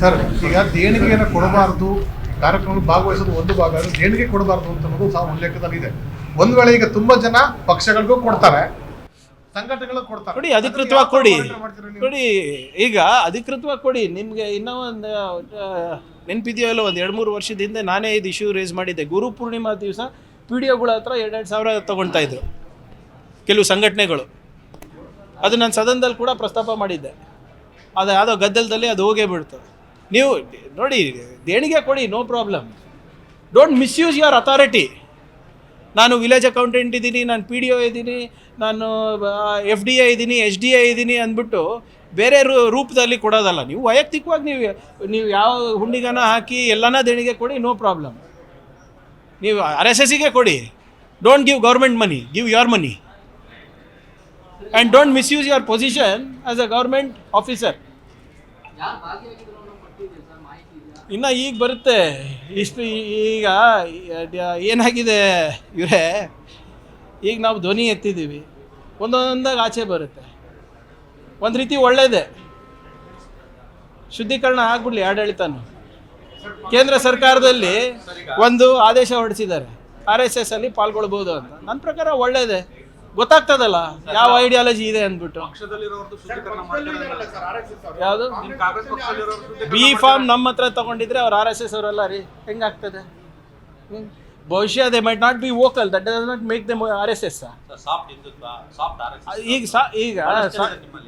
Sir ಈಗ ದೇಣಿಗೆಯನ್ನು ಕೊಡಬಾರ್ದು ಕಾರ್ಯಕ್ರಮ ಭಾಗವಹಿಸೋದು ಒಂದು ಭಾಗ ಅದು ದೇಣಿಗೆ ಕೊಡಬಾರ್ದು ಅಂತ ಅನ್ನೋದು ಸಹ ಉಲ್ಲೇಖದಲ್ಲಿ ಇದೆ. ಒಂದು ವೇಳೆ ಈಗ ತುಂಬಾ ಜನ ಪಕ್ಷಗಳಿಗೂ ಕೊಡ್ತಾರೆ ಕೊಡ್ತಾರೆ. ಕೊಡಿ ಅಧಿಕೃತವಾಗಿ ಕೊಡಿ? ಕೊಡಿ ಈಗ ಅಧಿಕೃತವಾಗಿ ಕೊಡಿ. ನಿಮಗೆ ಇನ್ನೂ ಒಂದು ನೆನಪಿದೆಯೋ ಇಲ್ಲ ಒಂದು ಎರಡು ಮೂರು ವರ್ಷದ ಹಿಂದೆ ನಾನೇ ಇದು ಇಶ್ಯೂ ರೇಸ್ ಮಾಡಿದ್ದೆ. ಗುರು ಪೂರ್ಣಿಮಾ ದಿವಸ ಪಿ ಡಿ ಒಗಳ ಹತ್ರ ಎರಡೆರಡು ಸಾವಿರ ತೊಗೊಳ್ತಾ ಇದ್ರು ಕೆಲವು ಸಂಘಟನೆಗಳು. ಅದು ನಾನು ಸದನದಲ್ಲಿ ಕೂಡ ಪ್ರಸ್ತಾಪ ಮಾಡಿದ್ದೆ. ಅದು ಯಾವುದೋ ಗದ್ದಲದಲ್ಲಿ ಅದು ಹೋಗೇ ಬಿಡ್ತು. ನೀವು ನೋಡಿ, ದೇಣಿಗೆ ಕೊಡಿ no problem don't misuse your authority ನಾನು ವಿಲೇಜ್ ಅಕೌಂಟೆಂಟ್ ಇದ್ದೀನಿ, ನಾನು ಪಿ ಡಿ ಒ ಇದ್ದೀನಿ, ನಾನು ಎಫ್ ಡಿ ಎ ಇದ್ದೀನಿ ಎಚ್ ಡಿ ಎ ಇದ್ದೀನಿ ಅಂದ್ಬಿಟ್ಟು ಬೇರೆ ರೂ- ರೂಪದಲ್ಲಿ ಕೊಡೋದಲ್ಲ. ನೀವು ವೈಯಕ್ತಿಕವಾಗಿ ನೀವು ನೀವು ಯಾವ ಹುಂಡಿಗನ ಹಾಕಿ ಎಲ್ಲನ ದೇಣಿಗೆ ಕೊಡಿ ನೋ ಪ್ರಾಬ್ಲಮ್ ನೀವು ಆರ್ ಎಸ್ ಎಸ್ಸಿಗೆ ಕೊಡಿ. Don't give government money give your money and don't misuse your position as a government officer ಇನ್ನು ಈಗ ಬರುತ್ತೆ. ಇಷ್ಟು ಈಗ ಏನಾಗಿದೆ ಇವರೇ? ಈಗ ನಾವು ಧ್ವನಿ ಎತ್ತಿದ್ದೀವಿ. ಒಂದೊಂದಾಗ ಆಚೆ ಬರುತ್ತೆ. ಒಂದು ರೀತಿ ಒಳ್ಳೇದೇ. ಶುದ್ಧೀಕರಣ ಆಗ್ಬಿಡ್ಲಿ ಆಡಳಿತನು. ಕೇಂದ್ರ ಸರ್ಕಾರದಲ್ಲಿ ಒಂದು ಆದೇಶ ಹೊರಡಿಸಿದ್ದಾರೆ. ಆರ್ ಎಸ್ ಎಸ್ ಅಲ್ಲಿ ಪಾಲ್ಗೊಳ್ಬೋದು ಅಂತ. ನನ್ನ ಪ್ರಕಾರ ಒಳ್ಳೇದೇ. ಗೊತ್ತಾಗ್ತದಲ್ಲ? ಯಾವ ಐಡಿಯಾಲಜಿ ಇದೆ ಅಂದ್ಬಿಟ್ಟು. ಯಾವುದು? ಬಿ ಫಾರ್ಮ್ ನಮ್ಮ ಹತ್ರ ತಗೊಂಡಿದ್ರೆ ಅವ್ರು ಆರ್ ಎಸ್ ಎಸ್ ಅವರಲ್ಲ ರೀ ಹೆಂಗಾಗ್ತದೆ? ಆಗ್ತದೆ ಬಹುಶಃ they might not be vocal that does not make them R S S ಈಗ ಸಾ ಈಗ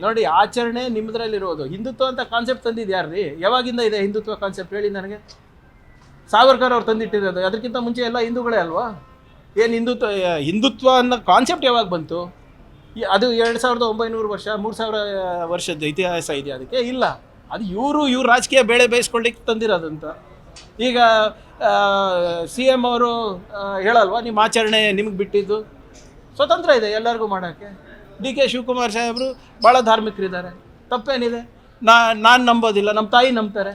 ನೋಡಿ ಆಚರಣೆ ನಿಮ್ಮದ್ರಲ್ಲಿರೋದು. ಹಿಂದುತ್ವ ಅಂತ ಕಾನ್ಸೆಪ್ಟ್ ತಂದಿದ್ದು ರೀ ಯಾವಾಗಿಂದ ಇದೆ ಹಿಂದುತ್ವ ಕಾನ್ಸೆಪ್ಟ್ ಹೇಳಿ ನನಗೆ? ಸಾವರ್ಕರ್ ಅವ್ರು ತಂದಿಟ್ಟಿರೋದು. ಅದಕ್ಕಿಂತ ಮುಂಚೆ ಎಲ್ಲ ಹಿಂದೂಗಳೇ ಅಲ್ವಾ? ಏನು ಹಿಂದುತ್ವ ಹಿಂದುತ್ವ ಅನ್ನೋ ಕಾನ್ಸೆಪ್ಟ್ ಯಾವಾಗ ಬಂತು? ಅದು ಎರಡು ಸಾವಿರದ ಒಂಬೈನೂರು ವರ್ಷ, ಮೂರು ಸಾವಿರ ವರ್ಷದ ಇತಿಹಾಸ ಇದೆ ಅದಕ್ಕೆ? ಇಲ್ಲ. ಅದು ಇವರು, ಇವ್ರ ರಾಜಕೀಯ ಬೇಳೆ ಬೇಯಿಸ್ಕೊಳ್ಳಿಕ್ಕೆ ತಂದಿರೋದಂತ. ಈಗ ಸಿ ಎಂ ಅವರು ಹೇಳಲ್ವಾ, ನಿಮ್ಮ ಆಚರಣೆ ನಿಮಗೆ ಬಿಟ್ಟಿದ್ದು? ಸ್ವತಂತ್ರ ಇದೆ ಎಲ್ಲರಿಗೂ ಮಾಡೋಕ್ಕೆ. ಡಿ ಕೆ ಶಿವಕುಮಾರ್ ಸಾಹೇಬರು ಭಾಳ ಧಾರ್ಮಿಕರಿದ್ದಾರೆ. ತಪ್ಪೇನಿದೆ? ನಾ, ನಾನು ನಂಬೋದಿಲ್ಲ ನಮ್ಮ ತಾಯಿ ನಂಬ್ತಾರೆ.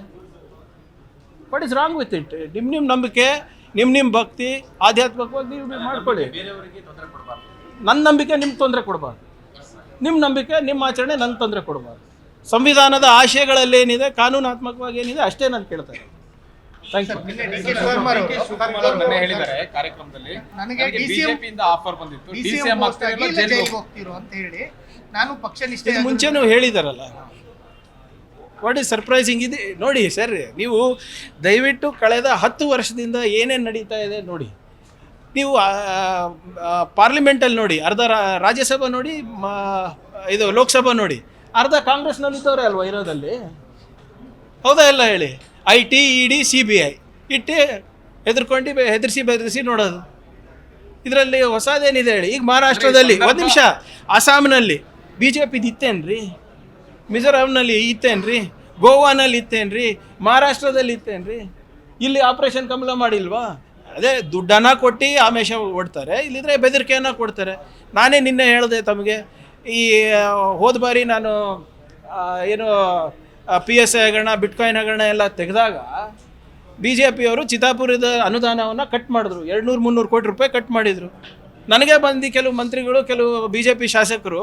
What is wrong with it ನಿಮ್ಮ ನಿಮ್ಮ ನಂಬಿಕೆ ನಿಮ್ಮ ನಿಮ್ಮ ಭಕ್ತಿ ಆಧ್ಯಾತ್ಮಿಕವಾಗಿ ನೀವು ಮಾಡ್ಕೊಳ್ಳಿ. ಬೇರೆಯವರಿಗೆ ತೊಂದರೆ ಕೊಡಬಾರ್ದು ನನ್ನ ನಂಬಿಕೆ ನಿಮ್ಗೆ ತೊಂದರೆ ಕೊಡಬಾರ್ದು. ನಿಮ್ಮ ನಂಬಿಕೆ ನಿಮ್ಮ ಆಚರಣೆ ನನ್ನ ತೊಂದರೆ ಕೊಡಬಾರ್ದು. ಸಂವಿಧಾನದ ಆಶಯಗಳಲ್ಲಿ ಏನಿದೆ ಕಾನೂನಾತ್ಮಕವಾಗಿ ಏನಿದೆ ಅಷ್ಟೇ ನಾನು ಕೇಳ್ತೇನೆ ಥ್ಯಾಂಕ್ ಯು ನಿನ್ನೆ ಡಿ ಕೆ ಶಿವಕುಮಾರ್ ಅವರು ಶಿವಕುಮಾರ್ ನಿನ್ನೆ ಹೇಳಿದ್ದಾರೆ ಕಾರ್ಯಕ್ರಮದಲ್ಲಿ. ನನಗೆ ನನಗೆ DCM ಬಿಜೆಪಿಯಿಂದ ಆಫರ್ ಬಂದಿತ್ತು. ಡಿಸಿಎಂ post ಆಗಿ ಇಲ್ಲ ಜೈಲಿಗೆ ಹೋಗ್ತಿರೋ ಅಂತ ಹೇಳಿ ನಾನು ಪಕ್ಷ ನಿಷ್ಠೆ ಇದು ಮುಂಚೆನೂ ಹೇಳಿದಾರಲ್ಲ. ವಾಟ್ ಸರ್ಪ್ರೈಸಿಂಗ್ ಇದೆ? ನೋಡಿ ಸರ್ ನೀವು ದಯವಿಟ್ಟು ಕಳೆದ ಹತ್ತು ವರ್ಷದಿಂದ ಏನೇನು ನಡೀತಾ ಇದೆ ನೋಡಿ. ನೀವು ಪಾರ್ಲಿಮೆಂಟಲ್ಲಿ ನೋಡಿ, ಅರ್ಧ ರಾ- ರಾಜ್ಯಸಭಾ ನೋಡಿ ಇದು ಲೋಕಸಭಾ ನೋಡಿ. ಅರ್ಧ ಕಾಂಗ್ರೆಸ್ನಲ್ಲಿದ್ದವ್ರೆ ಅಲ್ವಾ ಇರೋದಲ್ಲಿ? ಹೌದಾ ಎಲ್ಲ ಹೇಳಿ? I T E D C B I ಇಟ್ಟು ಹೆದರ್ಕೊಂಡು ಹೆದರ್ಸಿ ಬೆದರಿಸಿ ನೋಡೋದು. ಇದರಲ್ಲಿ ಹೊಸದೇನಿದೆ ಹೇಳಿ? ಈಗ ಮಹಾರಾಷ್ಟ್ರದಲ್ಲಿ, ಒಂದು ನಿಮಿಷ. ಅಸ್ಸಾಂನಲ್ಲಿ. ಬಿ ಜೆ ಪಿದು ಇತ್ತೇನ್ರಿ? ಮಿಜೋರಾಂನಲ್ಲಿ ಇತ್ತೇನ್ರಿ? ಗೋವಾನಲ್ಲಿ ಇತ್ತೇನ್ರಿ? ಮಹಾರಾಷ್ಟ್ರದಲ್ಲಿ ಇತ್ತೇನ್ರಿ? ಇಲ್ಲಿ ಆಪರೇಷನ್ ಕಮಲ ಮಾಡಿಲ್ವಾ? ಅದೇ ದುಡ್ಡನ್ನು ಕೊಟ್ಟು ಆಮೇಶ ಓಡ್ತಾರೆ ಇಲ್ಲಿದ್ರೆ ಬೆದರಿಕೆಯನ್ನು ಕೊಡ್ತಾರೆ. ನಾನೇ ನಿನ್ನೆ ಹೇಳಿದೆ ತಮಗೆ, ಈ ಹೋದ ಬಾರಿ ನಾನು ಏನು ಪಿ ಎಸ್ ಐ ಹಗರಣ ಬಿಟ್ಕಾಯಿನ್ ಹಗರಣ ಎಲ್ಲ ತೆಗೆದಾಗ ಬಿ ಜೆ ಪಿಯವರು ಚಿತಾಪುರದ ಅನುದಾನವನ್ನು ಕಟ್ ಮಾಡಿದ್ರು. ಎರಡು ನೂರು ಮುನ್ನೂರು ಕೋಟಿ ರೂಪಾಯಿ ಕಟ್ ಮಾಡಿದರು. ನನಗೆ ಬಂದು ಕೆಲವು ಮಂತ್ರಿಗಳು, ಕೆಲವು ಬಿ ಜೆ ಪಿ ಶಾಸಕರು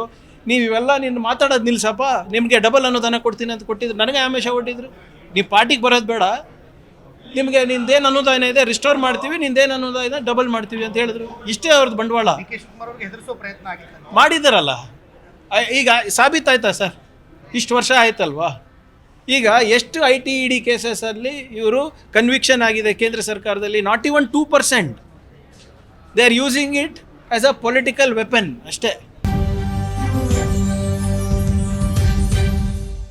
ನೀವು ಇವೆಲ್ಲ ನೀನು ಮಾತಾಡೋದು ನಿಲ್ಸಪ್ಪ. ನಿಮಗೆ ಡಬಲ್ ಅನುದಾನ ಕೊಡ್ತೀನಿ ಅಂತ ಕೊಟ್ಟಿದ್ರು. ನನಗೆ ಆಮೇಶ ಕೊಟ್ಟಿದ್ರು ನೀವು ಪಾರ್ಟಿಗೆ ಬರೋದು ಬೇಡ. ನಿಮಗೆ ನಿಂದೇನು ಅನುದಾನ ಇದೆ ರಿಸ್ಟೋರ್ ಮಾಡ್ತೀವಿ ನಿಂದೇನು ಅನುದಾನ ಇದೆ ಡಬಲ್ ಮಾಡ್ತೀವಿ ಅಂತ ಹೇಳಿದ್ರು. ಇಷ್ಟೇ ಅವ್ರದ್ದು ಬಂಡವಾಳ. ಮಾಡಿದ್ದಾರಲ್ಲ ಈಗ ಸಾಬೀತಾಯ್ತಾ ಸರ್? ಇಷ್ಟು ವರ್ಷ ಆಯ್ತಲ್ವಾ? ಈಗ ಎಷ್ಟು ಐ ಟಿ ಇ ಡಿ ಕೇಸಸಲ್ಲಿ ಇವರು ಕನ್ವಿಕ್ಷನ್ ಆಗಿದೆ ಕೇಂದ್ರ ಸರ್ಕಾರದಲ್ಲಿ not even two percent. They are using it as a political weapon ಅಷ್ಟೇ.